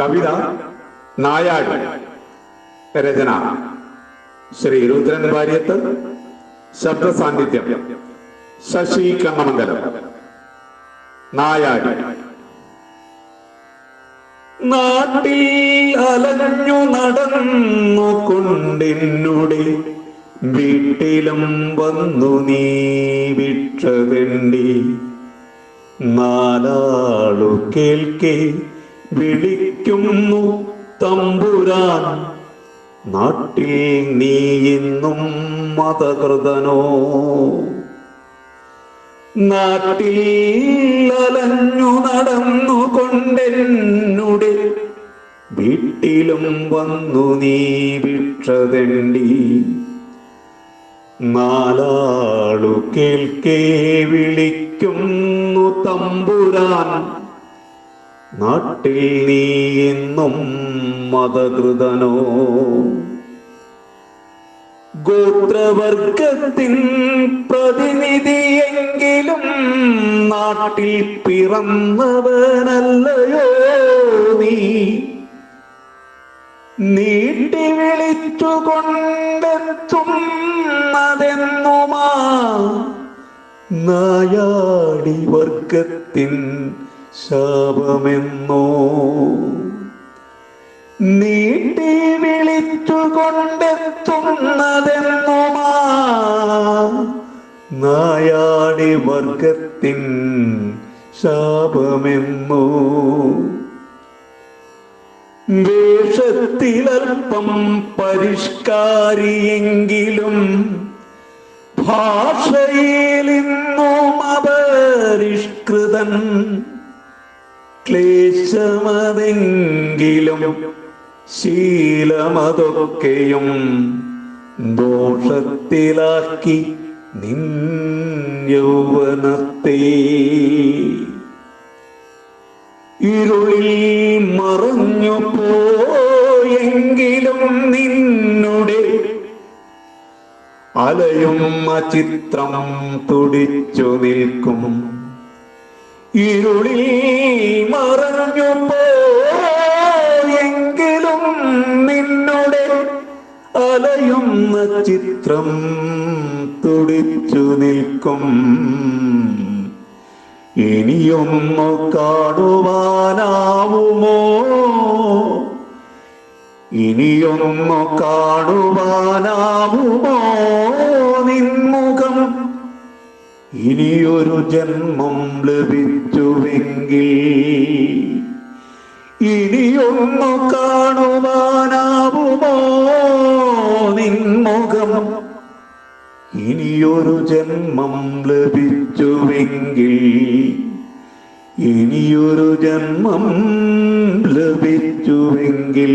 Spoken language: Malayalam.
കവിത നായാട് രചന ശ്രീ രുദ്രൻ വാര്യത്ത് ശബ്ദ സാന്നിധ്യം ശശി കണ്ണമംഗലം. നായാട്. നാട്ടിൽ അലഞ്ഞു നടന്നു കൊണ്ടിന്നുടി വീട്ടിലും വന്നു നീ വിട്ടതെണ്ടി. നാലാളു കേൾക്കെ വിളിക്കുന്നു തമ്പുരാൻ. നാട്ടിൽ നീ ഇന്നും മതകൃതനോ? നാട്ടിൽ അലഞ്ഞു നടന്നു കൊണ്ടെന്നുടെ വീട്ടിലും വന്നു നീ വിക്ഷതണ്ടി നാലാളു കേൾക്കേ വിളിക്കുന്നു തമ്പുരാൻ. നാട്ടിൽ നീ എന്നും മതകൃതനോ? ഗോത്രവർഗത്തിൻ പ്രതിനിധിയെങ്കിലും നാട്ടിൽ പിറന്നവനല്ലയോ നീ? നീട്ടി വിളിച്ചുകൊണ്ടെത്തുന്നതെന്നുമാ നായാടി വർഗത്തിൻ ശാപമെന്നോ? നീട്ടി വിളിച്ചുകൊണ്ടെത്തുന്നതെന്നുമാ? നായാടി വർഗത്തിൻ ശാപമെന്നോ? വേഷത്തിലൽപ്പം പരിഷ്കാരിയെങ്കിലും ഭാഷയിലിന്നും അപരിഷ്കൃതൻ ക്ലേശമതെങ്കിലും ശീലമതൊക്കെയും ദോഷത്തിലാക്കി നിൻ യൗവനത്തെ ഇരുളിൽ മറഞ്ഞു പോയെങ്കിലും നിന്നുടെ അലയും ചിത്രം തുടിച്ചു നിൽക്കും. ഇരുളിൽ മറഞ്ഞു പോയെങ്കിലും നിന്നുടെ അലയുന്ന ചിത്രം തുടിച്ചു നിൽക്കും. ഇനിയൊന്നു കാണുവാനാവുമോ? ഇനിയൊന്നു കാണുവാനാവുമോ? ഇനിയൊരു ജന്മം ലഭിച്ചുവെങ്കിൽ ഇനിയൊന്നു കാണുവാനാവുമോ നിൻമുഖം ഇനിയൊരു ജന്മം ലഭിച്ചുവെങ്കിൽ ഇനിയൊരു ജന്മം ലഭിച്ചുവെങ്കിൽ